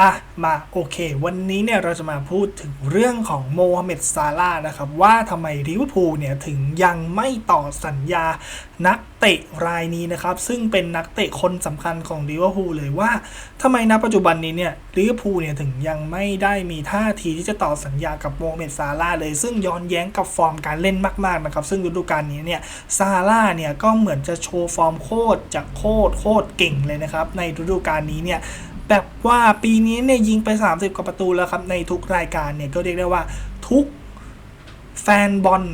อะมาโอเค วันนี้เนี่ยเราจะมาพูดถึงเรื่องของโมฮัมเหม็ดซาลาห์นะครับ ว่าทำไมลิเวอร์พูลเนี่ยถึงยังไม่ต่อสัญญานักเตะรายนี้นะครับ ซึ่งเป็นนักเตะคนสำคัญของลิเวอร์พูลเลยว่าทำไมณปัจจุบันนี้เนี่ยลิเวอร์พูลเนี่ยถึงยังไม่ได้มีท่าทีที่จะต่อสัญญากับโมฮัมเหม็ดซาลาห์เลย ซึ่งย้อนแย้งกับฟอร์มการเล่นมากๆนะครับ ซึ่งฤดูกาลนี้เนี่ยซาลาห์เนี่ยก็เหมือนจะโชว์ฟอร์มโคตรจะโคตรโคตรเก่งเลยนะครับในฤดูกาลนี้เนี่ย แบบว่าปีนี้เนี่ยยิงไป 30 กว่าประตูแล้วครับ ในทุกรายการเนี่ยก็เรียกได้ว่าทุกแฟนบอล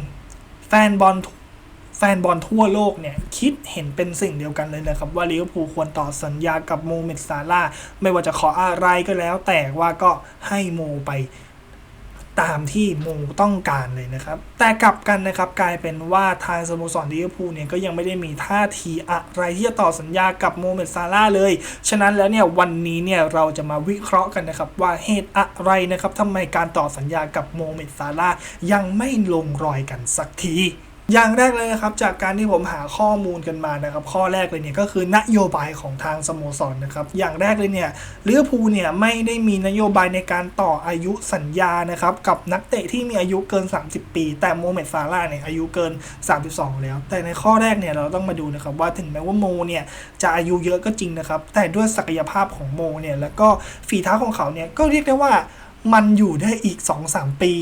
แฟนบอลแฟนบอลทั่วโลกเนี่ย คิดเห็นเป็นสิ่งเดียวกันเลยนะครับ ว่าลิเวอร์พูลควรต่อสัญญากับโมเมดซาร่าไม่ว่าจะขออะไรก็แล้ว แต่ว่าก็ให้โมไป ตามที่โมต้องการเลยนะครับ แต่กลับกันนะครับกลายเป็นว่าทางสโมสรลิเวอร์พูลเนี่ยก็ยังไม่ได้มีท่าทีอะไรที่จะต่อสัญญากับโมเมดซาลาเลย ฉะนั้นแล้วเนี่ยวันนี้เนี่ยเราจะมาวิเคราะห์กันนะครับว่าเหตุอะไรนะครับทำไมการต่อสัญญากับโมเมดซาลายังไม่ลงรอยกันสักที อย่างแรกเลยนะครับจากการที่ผมหาข้อมูลกันมานะครับข้อแรกเลยเนี่ยก็คือนโยบายของทางสโมสรนะครับอย่างแรกเลยเนี่ยลิเวอร์พูลเนี่ยไม่ได้มีนโยบายในการต่ออายุสัญญานะครับกับนักเตะที่มีอายุเกิน 30 ปี แต่โมเมดซาร่าเนี่ยอายุเกิน 32 แล้ว แต่ในข้อแรกเนี่ยเราต้องมาดูนะครับว่าถึงแม้ว่าโมเนี่ยจะอายุเยอะก็จริงนะครับแต่ด้วยศักยภาพของโมเนี่ยแล้วก็ฝีเท้าของเขาเนี่ยก็เรียกได้ว่ามันอยู่ได้อีก 2-3 ปี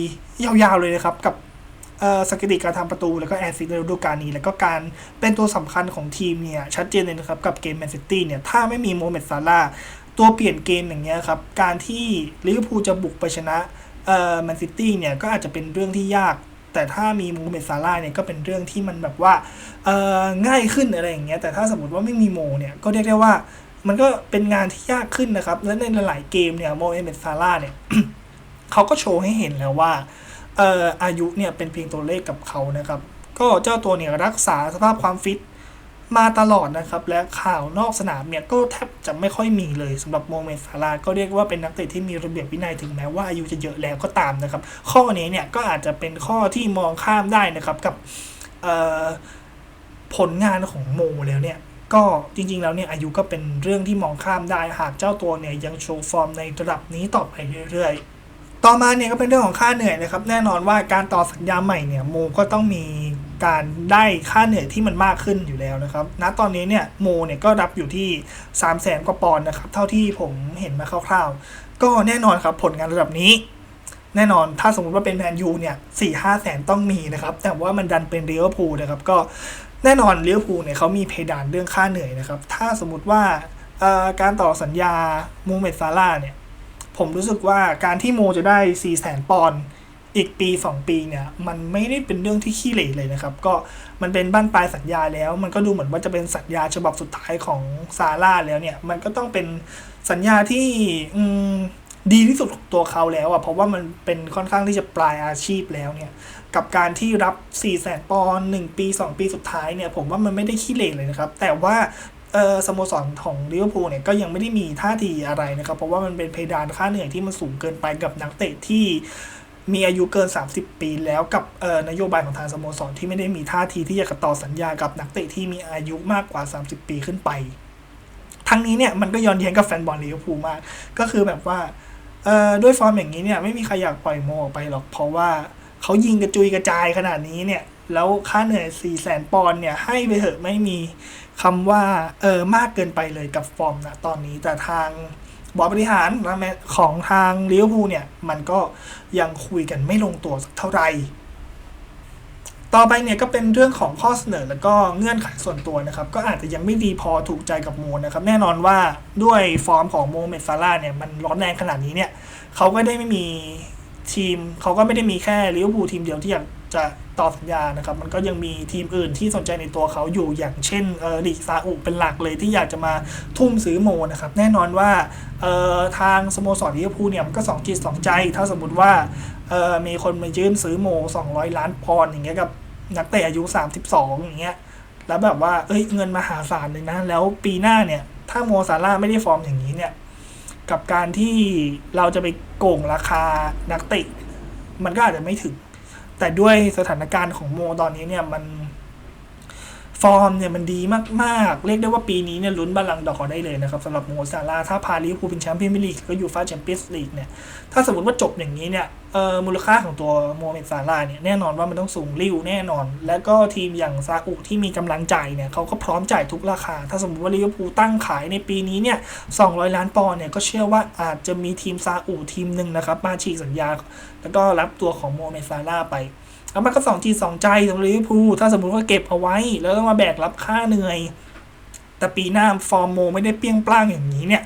ยาวๆเลยนะครับกับ สถิติการทำประตู แล้วก็แอสซิสต์ในฤดูกาลนี้ แล้วก็การเป็นตัวสำคัญของทีมเนี่ยชัดเจนเลยนะครับ กับเกมแมนซิตี้เนี่ย ถ้าไม่มีโมเมดซาร่าตัวเปลี่ยนเกมอย่างเงี้ยครับ การที่ลิเวอร์พูลจะบุกไปชนะแมนซิตี้เนี่ยก็อาจจะเป็นเรื่องที่ยาก แต่ถ้ามีโมเมดซาร่าเนี่ยก็เป็นเรื่องที่มันแบบว่าง่ายขึ้นอะไรอย่างเงี้ยแต่ถ้าสมมติว่าไม่มีโมเนี่ยก็เรียกได้ว่ามันก็เป็นงานที่ยากขึ้นนะครับ และในหลายๆเกมเนี่ยโมเมดซาร่าเนี่ยเขาก็โชว์ให้เห็นแล้วว่า เอ่ออายุเนี่ยเป็นเพียงตัวเลขกับเขานะครับ ก็เจ้าตัวเนี่ยรักษาสภาพความฟิตมาตลอดนะครับ และข่าวนอกสนามเนี่ยก็แทบจะไม่ค่อยมีเลยสำหรับโมเมนต์ซาลาก็เรียกว่าเป็นนักเตะที่มีระเบียบวินัยถึงแม้ว่าอายุจะเยอะแล้วก็ตามนะครับ ข้อนี้เนี่ยก็อาจจะเป็นข้อที่มองข้ามได้นะครับกับผลงานของโมแล้วเนี่ยก็จริงๆแล้วเนี่ยอายุก็เป็นเรื่องที่มองข้ามได้หากเจ้าตัวเนี่ยยังโชว์ฟอร์มในระดับนี้ต่อไปเรื่อยๆ ต่อมาเนี่ยก็เป็นเรื่องของค่าเหนื่อยนะครับ แน่นอนว่าการต่อสัญญาใหม่เนี่ยโมก็ต้องมีการได้ค่าเหนื่อยที่มันมากขึ้นอยู่แล้วนะครับ ณ ตอนนี้เนี่ยโมเนี่ยก็รับอยู่ที่ 3 0 0แสนกว่าปอนด์นะครับ เท่าที่ผมเห็นมาคร่าวๆ ก็แน่นอนครับผลงานระดับนี้ แน่นอนถ้าสมมติว่าเป็นแมนยูเนี่ยสี่ห้าแสนต้องมีนะครับ แต่ว่ามันดันเป็นเรียลพูนะครับ ก็แน่นอนเรียลพูเนี่ยเขามีเพดานเรื่องค่าเหนื่อยนะครับ ถ้าสมมติว่าการต่อสัญญามูเมดซาร่าเนี่ย ผมรู้สึกว่าการที่โมจะได้4 0 0แสนปอนด์อีกปี 2 ปีเนี่ย มันไม่ได้เป็นเรื่องที่ขี้เหร่เลยนะครับ ก็มันเป็นบ้านปลายสัญญาแล้ว มันก็ดูเหมือนว่าจะเป็นสัญญาฉบับสุดท้ายของซาร่าแล้วเนี่ย มันก็ต้องเป็นสัญญาที่ดีที่สุดของตัวเขาแล้วอะเพราะว่ามันเป็นค่อนข้างที่จะปลายอาชีพแล้วเนี่ย กับการที่รับ4 0 0แสนปอนด์1ปี 2 ปีสุดท้ายเนี่ย ผมว่ามันไม่ได้ขี้เหร่เลยนะครับ แต่ว่า เออสโมสรของลิเวอร์พูลเนี่ยก็ยังไม่ได้มีท่าทีอะไรนะครับ เพราะว่ามันเป็นเพดานค่าเหนื่อยที่มันสูงเกินไปกับนักเตะที่มีอายุเกิน 30 ปีแล้วกับนโยบายของทางสโมสรที่ไม่ได้มีท่าทีที่จะต่อสัญญากับนักเตะที่มีอายุมากกว่า 30 ปีขึ้นไป ทั้งนี้เนี่ยมันก็ย้อนแย้งกับแฟนบอลลิเวอร์พูลมาก ก็คือแบบว่าด้วยฟอร์มอย่างนี้เนี่ยไม่มีใครอยากปล่อยโมออกไปหรอกเพราะว่าเขายิงกระจุยกระจายขนาดนี้เนี่ย แล้วค่าเหนื่อย4แสนปอนเนี่ยให้ไปเถอะไม่มีคำว่าเออมากเกินไปเลยกับฟอร์มนะตอนนี้แต่ทางบอร์ดบริหารของทางลิเวอร์พูลเนี่ย มันก็ยังคุยกันไม่ลงตัวสักเท่าไหร่ต่อไปเนี่ยก็เป็นเรื่องของข้อเสนอแล้วก็เงื่อนไขส่วนตัวนะครับ ก็อาจจะยังไม่ดีพอถูกใจกับโมนะครับ แน่นอนว่าด้วยฟอร์มของโมเมดซาร่าเนี่ย มันร้อนแรงขนาดนี้เนี่ยเขาก็ได้ไม่มีทีมเขาก็ไม่ได้มีแค่ลิเวอร์พูลทีมเดียวที่อยาก จะต่อสัญญานะครับ มันก็ยังมีทีมอื่นที่สนใจในตัวเขาอยู่อย่างเช่นเออลีกซาอุเป็นหลักเลยที่อยากจะมาทุ่มซื้อโมนะครับ แน่นอนว่าเออทางสโมสรลิเวอร์พูลเนี่ยมันก็สองจิตสองใจ ถ้าสมมติว่าเออมีคนมายื่นซื้อโม 200 ล้านปอนด์อย่างเงี้ยกับนักเตะอายุ 32 อย่างเงี้ยแล้วแบบว่าเอ้ยเงินมหาศาลเลยนะ แล้วปีหน้าเนี่ยถ้าโมซาร่าไม่ได้ฟอร์มอย่างนี้เนี่ยกับการที่เราจะไปโกงราคานักเตะมันก็อาจจะไม่ถึง แต่ด้วยสถานการณ์ของโมตอนนี้เนี่ยมัน ฟอร์มเนี่ยมันดีมากๆ เรียกได้ว่าปีนี้เนี่ยลุ้นบอลลังดอร์ได้เลยนะครับสำหรับโมซาร่าถ้าพาลิเวอร์พูลเป็นแชมป์พรีเมียร์ลีกก็อยู่ฟ้าแชมเปี้ยนส์ลีกเนี่ยถ้าสมมติว่าจบอย่างนี้เนี่ยเอ่อมูลค่าของตัวโมเม็ดซาร่าเนี่ยแน่นอนว่ามันต้องสูงริ้วแน่นอน แล้วก็ทีมอย่างซาอุที่มีกำลังใจเนี่ยเขาก็พร้อมจ่ายทุกราคา ถ้าสมมติว่าลิเวอร์พูลตั้งขายในปีนี้เนี่ย200 ล้านปอนด์เนี่ยก็เชื่อว่าอาจจะมีทีมซาอุทีมหนึ่งนะครับมาฉีกสัญญา แล้วก็รับตัวของโมเม็ดซาร่าไป แล้วมันก็สองทีสองใจสำหรับลิเวอร์พูลถ้าสมมติว่าเก็บเอาไว้ แล้วต้องมาแบกรับค่าเหนื่อย แต่ปีหน้าฟอร์มโม ไม่ได้เปี้ยงปร้างอย่างนี้เนี่ย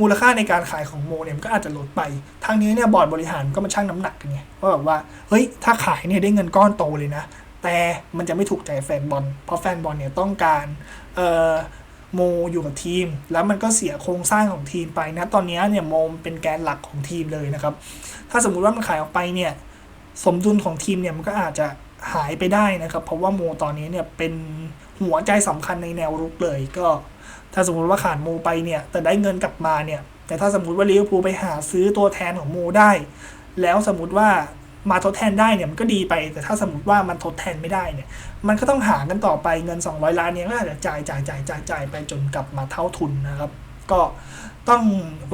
มูลค่าในการขายของโมเนี่ยมันก็อาจจะลดไป ทางนี้เนี่ยบอร์ดบริหารก็มาชั่งน้ำหนักกันไงว่าแบบว่าเฮ้ยถ้าขายเนี่ยได้เงินก้อนโตเลยนะ แต่มันจะไม่ถูกใจแฟนบอลเพราะแฟนบอลเนี่ยต้องการเอ่อโมอยู่กับทีม แล้วมันก็เสียโครงสร้างของทีมไปนะตอนนี้เนี่ยโมเป็นแกนหลักของทีมเลยนะครับถ้าสมมุติว่ามันขายออกไปเนี่ย สมดุลของทีมเนี่ยมันก็อาจจะหายไปได้นะครับ เพราะว่าโมตอนนี้เนี่ยเป็นหัวใจสำคัญในแนวรุกเลยก็ ถ้าสมมติว่าขาดโมไปเนี่ย แต่ได้เงินกลับมาเนี่ย แต่ถ้าสมมติว่าลิเวอร์พูลไปหาซื้อตัวแทนของโมได้ แล้วสมมติว่ามาทดแทนได้เนี่ยมันก็ดีไป แต่ถ้าสมมติว่ามันทดแทนไม่ได้เนี่ย มันก็ต้องหากันต่อไปเงิน 200 ล้านเนี่ยก็อาจจะจ่ายจ่ายจ่ายจ่ายจ่ายไปจนกลับมาเท่าทุนนะครับ ก็ต้อง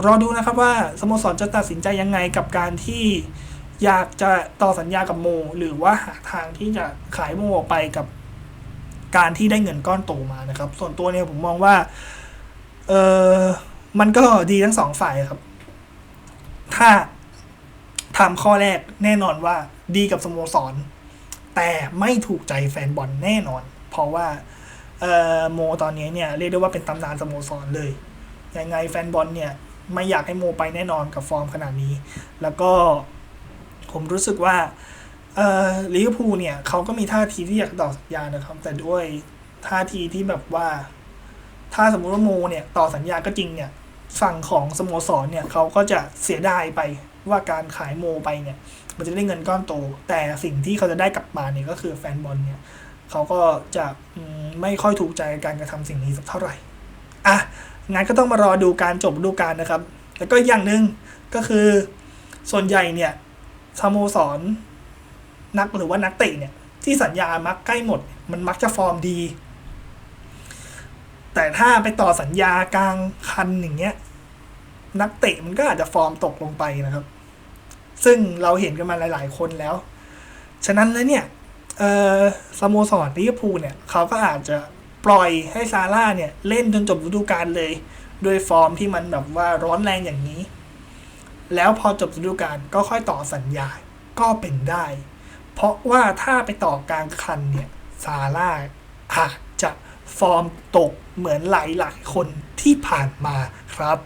รอดูนะครับว่าสโมสรจะตัดสินใจยังไงกับการที่ อยากจะต่อสัญญากับโม หรือว่าหาทางที่จะขายโมออกไปกับการที่ได้เงินก้อนโตมานะครับ ส่วนตัวเนี่ยผมมองว่า เออมันก็ดีทั้งสองฝ่ายครับ ถ้าทำข้อแรกแน่นอนว่าดีกับสโมสร แต่ไม่ถูกใจแฟนบอลแน่นอน เพราะว่าเออโมตอนนี้เนี่ยเรียกได้ว่าเป็นตำนานสโมสรเลย ยังไงแฟนบอลเนี่ยไม่อยากให้โมไปแน่นอนกับฟอร์มขนาดนี้ แล้วก็ ผมรู้สึกว่าเอ่อลิเวอร์พูลเนี่ยเขาก็มีท่าทีที่อยากต่อสัญญานะครับ แต่ด้วยท่าทีที่แบบว่า ถ้าสมมุติว่าโมเนี่ยต่อสัญญาก็จริงเนี่ยฝั่งของสโมสรเนี่ยเขาก็จะเสียดายไปว่าการขายโมไปเนี่ย มันจะได้เงินก้อนโต แต่สิ่งที่เขาจะได้กลับมาเนี่ยก็คือแฟนบอลเนี่ยเขาก็จะไม่ค่อยถูกใจการกระทำสิ่งนี้สักเท่าไหร่อะงั้นก็ต้องมารอดูการจบฤดูกาลนะครับ แล้วก็อย่างหนึ่งก็คือส่วนใหญ่เนี่ย สโมสร นักหรือว่านักเตะเนี่ย ที่สัญญามักใกล้หมด มันมักจะฟอร์มดี แต่ถ้าไปต่อสัญญากลางคันอย่างเงี้ย นักเตะมันก็อาจจะฟอร์มตกลงไปนะครับ ซึ่งเราเห็นกันมาหลาย ๆ คนแล้ว ฉะนั้นแล้วเนี่ยสโมสรลิเวอร์พูลเนี่ยเขาก็อาจจะปล่อยให้ซาร่าเนี่ย เล่นจนจบฤดูกาลเลย ด้วยฟอร์มที่มันแบบว่าร้อนแรงอย่างนี้ แล้วพอจบฤดูกาลก็ค่อยต่อสัญญาก็เป็นได้ เพราะว่าถ้าไปต่อกลางคันเนี่ยซาร่าอาจจะฟอร์มตกเหมือนหลายๆคนที่ผ่านมาครับ